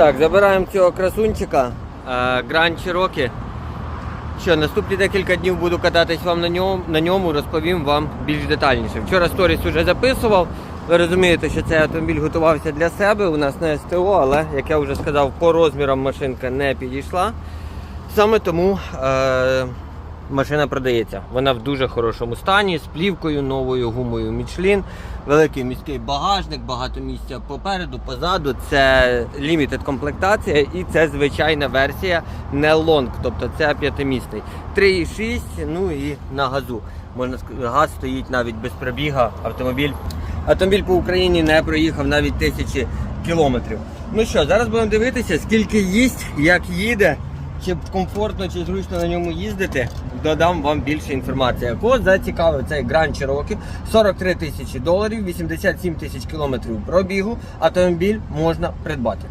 Так, забираємо цього красунчика Grand Cherokee. Що, наступні декілька днів буду кататись вам на ньому, на ньому, розповім вам більш детальніше. Вчора сторіс вже записував. Ви розумієте, що цей автомобіль готувався для себе у нас на СТО, але, як я вже сказав, по розмірам машинка не підійшла. Саме тому е, машина продається. Вона в дуже хорошому стані, з плівкою, новою гумою Michelin, великий міський багажник, багато місця попереду, позаду. Це лімітед комплектація і це звичайна версія, не лонг, тобто це п'ятимісний. 3,6, ну і на газу. Можна сказати, газ стоїть навіть без пробіга. Автомобіль. Автомобіль по Україні не проїхав навіть тисячі кілометрів. Ну що, зараз будемо дивитися, скільки їсть, як їде. Чи комфортно чи зручно на ньому їздити, додам вам більше інформації. Кого зацікавив цей Grand Cherokee, 43 тисячі доларів, 87 тисяч кілометрів пробігу, автомобіль можна придбати.